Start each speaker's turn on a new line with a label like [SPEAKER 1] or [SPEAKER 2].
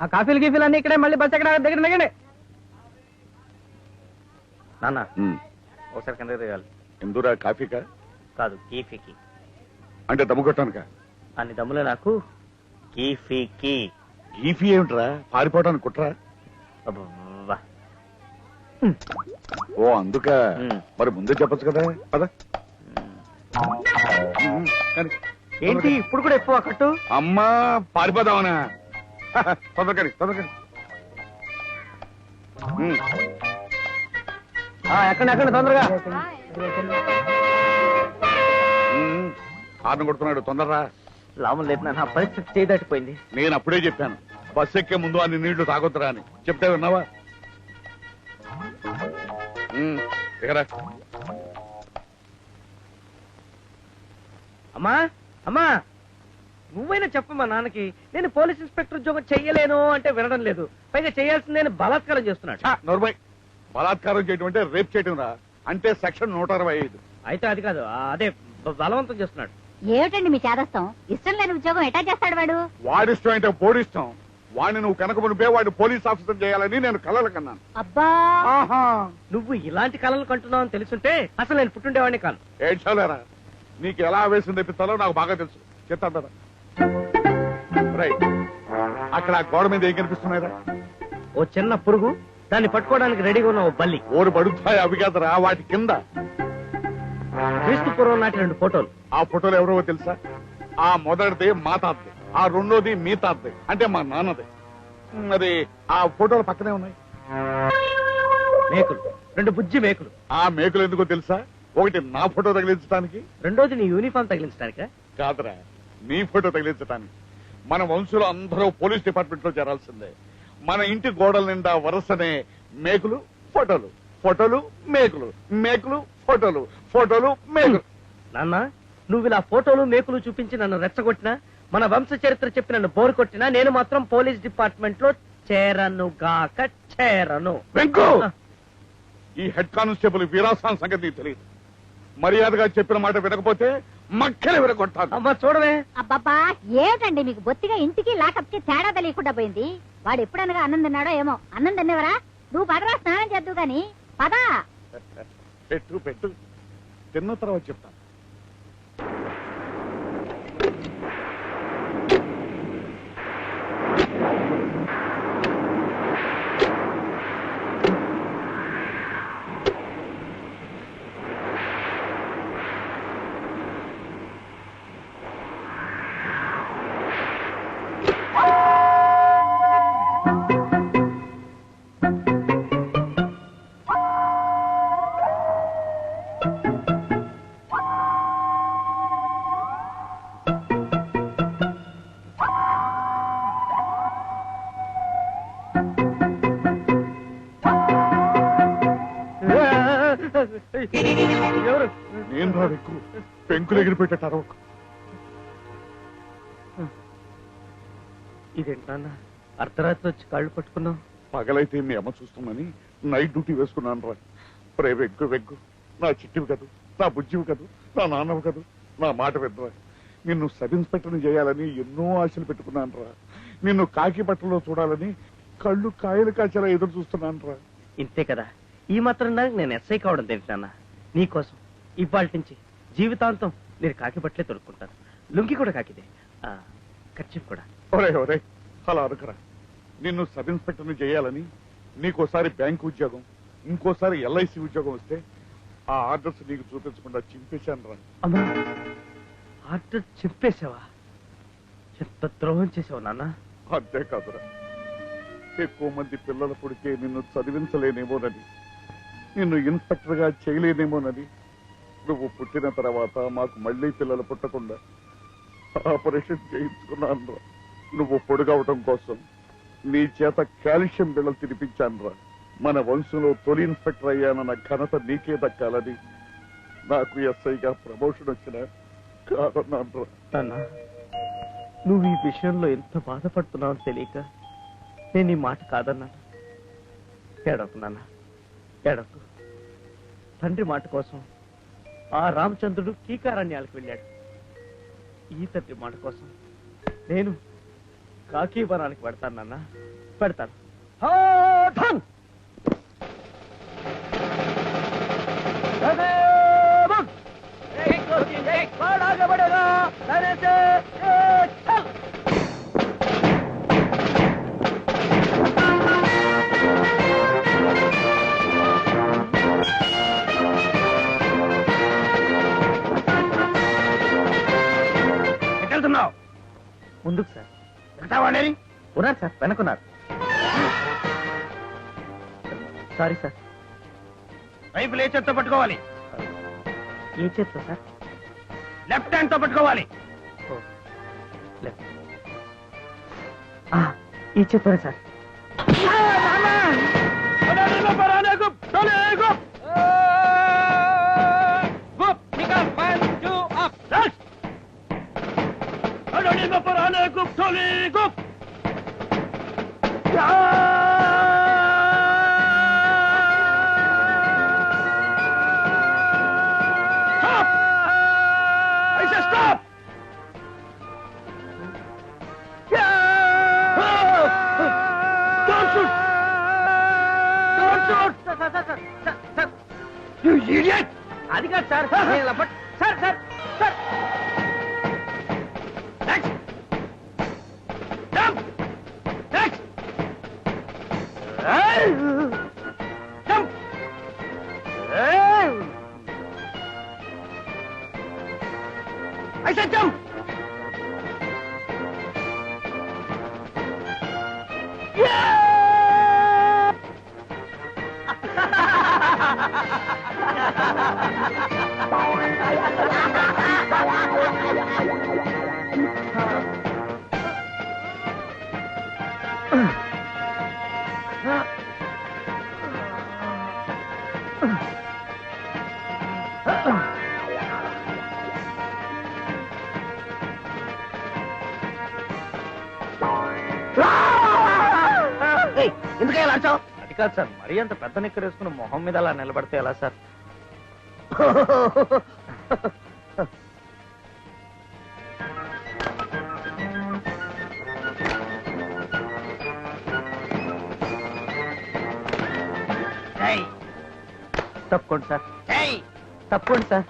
[SPEAKER 1] ఆ కాఫీలు గీఫీలు అన్ని ఇక్కడే మళ్ళీ బస్ ఎక్కడ? దగ్గర దిగండి. నాన్న ఒకసారి కింద దిగాలి.
[SPEAKER 2] ఎందురా కాఫీకా?
[SPEAKER 1] కాదు కీఫీకి
[SPEAKER 2] అంటే దమ్ము కొట్టానుక
[SPEAKER 1] అన్ని దమ్ములే నాకు. కీఫీకి
[SPEAKER 2] ఈఫీ ఏమిట్రా? పారిపోవడానికి కుట్రా. ఓ అందుక.
[SPEAKER 1] ఉమ్.
[SPEAKER 2] మరి ముందే చెప్పొచ్చు కదా. పద. ఉమ్, కానీ.
[SPEAKER 1] ఏంటి ఇప్పుడు కూడా ఎక్కువ కట్టు?
[SPEAKER 2] అమ్మా పారిపోదామనా? ఉమ్,
[SPEAKER 1] ఆ, ఎక్కండి ఎక్కండి తొందరగా.
[SPEAKER 2] హార్న్ కొడుతున్నాడు తొందరరా.
[SPEAKER 1] లాభం లేదు నా పరిస్థితి చేయి దాటిపోయింది.
[SPEAKER 2] నేను అప్పుడే చెప్పాను బస్ ఎక్కే ముందు అన్ని నీళ్ళు తాగొద్దురా అని. చెప్తే విన్నావా? దిగరా
[SPEAKER 1] అమ్మా అమ్మా నువ్వైనా చెప్పు మా నాన్నకి నేను పోలీస్ ఇన్స్పెక్టర్ ఉద్యోగం చెయ్యలేను అంటే వినడం లేదు. పైగా చేయాల్సింది నేను బలాత్కారం చేస్తున్నాడు
[SPEAKER 2] ఛా, నోర్మై బలాత్కారం చేయడం అంటే రేప్ చేయడం రా. అంటే సెక్షన్ నూట అరవై ఐదు.
[SPEAKER 1] అయితే అది కాదు అదే బలవంతం చేస్తున్నాడు.
[SPEAKER 3] ఏమిటండి మీ చేదస్తాం? ఇష్టం లేని ఉద్యోగం ఎటా చేస్తాడు వాడు?
[SPEAKER 2] వాడిష్టం అంటే పోడిష్టం వాడిని నువ్వు కనుక మునిపే వాడిని పోలీస్ ఆఫీసర్ చేయాలని నేను కలలు కన్నాను.
[SPEAKER 3] అబ్బా!
[SPEAKER 2] ఆహా!
[SPEAKER 1] నువ్వు ఇలాంటి కళలు కంటున్నావు అని తెలుసుంటే అసలు నేను పుట్టుండేవాడిని కాను.
[SPEAKER 2] ఏడ్చాలేరా నీకు ఎలా ఆవేశం తెప్పిస్తాలో నాకు బాగా తెలుసు. చెప్తాను రైట్ అక్కడ ఆ గోడ మీద ఏం కనిపిస్తున్నాయిరా?
[SPEAKER 1] ఓ చిన్న పురుగు దాన్ని పట్టుకోవడానికి రెడీగా ఉన్న ఓ బల్లి.
[SPEAKER 2] ఓరు పడుతాయి అవి కాదురా వాటి కింద.
[SPEAKER 1] క్రీస్తు పూర్వం నాటి రెండు ఫోటోలు.
[SPEAKER 2] ఆ ఫోటోలు ఎవరో తెలుసా? ఆ మొదటిది మా తాతది ఆ రెండోది మీ తాతది అంటే మా నాన్నది. అది ఆ ఫోటోలు పక్కనే ఉన్నాయి.
[SPEAKER 1] మేకులు రెండు బుజ్జి మేకులు.
[SPEAKER 2] ఆ మేకులు ఎందుకో తెలుసా? ఒకటి నా ఫోటో తగిలించడానికి
[SPEAKER 1] రెండోది నీ యూనిఫామ్ తగిలించడానిక
[SPEAKER 2] కాదురా నీ ఫోటో తగిలించడానికి మన వంశులు అందరూ పోలీస్ డిపార్ట్మెంట్లో చేరాల్సిందే. మన ఇంటి గోడల నిండా వరుసనే మేకులు ఫోటోలు ఫోటోలు మేకులు మేకులు ఫోటోలు ఫోటోలు మేకులు.
[SPEAKER 1] నాన్న నువ్వు ఇలా ఫోటోలు మేకులు చూపించి నన్ను రెచ్చగొట్టినా మన వంశ చరిత్ర చెప్పి నన్ను బోరు కొట్టినా నేను మాత్రం పోలీస్ డిపార్ట్మెంట్లో చేరను గాక చేరను.
[SPEAKER 2] వెంకు! ఈ హెడ్ కానిస్టేబుల్ వీరాసాన్ సంగతి తెలియదు. మర్యాదగా చెప్పిన మాట వినకపోతే మక్కలు వినగొట్టాను
[SPEAKER 1] అమ్మా చూడవే.
[SPEAKER 3] అబ్బబ్బా ఏమిటండి మీకు బొత్తిగా ఇంటికి లాకప్కి తేడా తెలియకుండా పోయింది? వాడు ఎప్పుడనగా అన్నం తిన్నాడో ఏమో. అన్నం తిన్నవరా? నువ్వు పదరా స్నానం చేద్దు గాని. పదా.
[SPEAKER 2] పెట్టు పెట్టు. తిన్న తర్వాత చెప్తాను. రా పెంకులు ఎగిరిపెట్టారు అరవకు
[SPEAKER 1] ఇదేంటి నాన్న? అర్ధరాత్రి వచ్చి కాళ్ళు పట్టుకున్నావు?
[SPEAKER 2] పగలైతే మీ అమ్మ చూస్తుందని నైట్ డ్యూటీ వేసుకున్నాను రా. ప్రే వెగ్గు వెగ్గు. నా చిట్టివి కదూ నా బుజ్జివి కదూ నా నాన్నవి కదూ నా మాట వినరా. నిన్ను సబ్ ఇన్స్పెక్టర్ని చేయాలని ఎన్నో ఆశలు పెట్టుకున్నాను రా. నిన్ను కాకి బట్టలో చూడాలని కళ్ళు కాయలు కాచేలా ఎదురు చూస్తున్నాను రా.
[SPEAKER 1] ఇంతే కదా. ఈ మాత్రం దానికి నేను ఎస్ఐ కావడం తెలిసి నాన్న. నీకోసం. ఇవాళ నుంచి జీవితాంతం నేను కాకి బట్టలే తొడుక్కుంటాను. లుంగి కూడా కాకిదే. ఖర్చు కూడా.
[SPEAKER 2] ఒరే ఒరే అలా అనుకురా నిన్ను సబ్ ఇన్స్పెక్టర్ని చేయాలని నీకోసారి బ్యాంక్ ఉద్యోగం ఇంకోసారి ఎల్ఐసి ఉద్యోగం వస్తే ఆ ఆర్డర్స్ నీకు చూపించకుండా చింపేశాను రా.
[SPEAKER 1] అమ్మా ఆర్డర్ చెప్పేశావా ఎంత ద్రోహం చేసావు నాన్న.
[SPEAKER 2] అంతేకాదురా ఎక్కువ మంది పిల్లల పుడితే నిన్ను చదివించలేనేమోనని నిన్ను ఇన్స్పెక్టర్గా చేయలేనేమోనని నువ్వు పుట్టిన తర్వాత మాకు మళ్ళీ పిల్లలు పుట్టకుండా ఆపరేషన్ చేయించుకున్నాను రా నువ్వు పొడుగవటం కోసం నీ చేత కాల్షియం బిళ్ళలు తినిపించాను రా మన వంశంలో తొలి ఇన్స్పెక్టర్ అయ్యానన్న ఘనత నీకే దక్కాలని నాకు ఎస్ఐగా ప్రమోషన్ వచ్చిన కాదన్నాను
[SPEAKER 1] నాన్న నువ్వు ఈ విషయంలో ఎంత బాధపడుతున్నావు తెలియక నేను ఈ మాట కాదన్నాను. ఏడవకు నాన్న ఏడవకు. తండ్రి మాట కోసం ఆ రామచంద్రుడు కీకారణ్యాలకు వెళ్ళాడు ఈ తండ్రి మాట కోసం నేను కాకీవరానికి పెడతాను నాన్న పెడతాను ఉన్నారు సార్ వెనకున్నారు. Sorry sir. రైఫిల్ ఏ చేత్తో పట్టుకోవాలి? ఏ చేత్తో సార్? లెఫ్ట్ హ్యాండ్తో పట్టుకోవాలి లెఫ్ట్. ఈ చేత్తోనే సార్. Stop! You idiot! అది కాదు sir sir sir sir I said jump! Yeah! ఎందుకు ఇలా అంటావు అది కాదు సార్ మరీ అంత పెద్ద నిక్కర్ వేసుకుని మొహం మీద అలా నిలబడితే ఎలా సార్? తప్పకుండా సార్. తప్పకుండా సార్.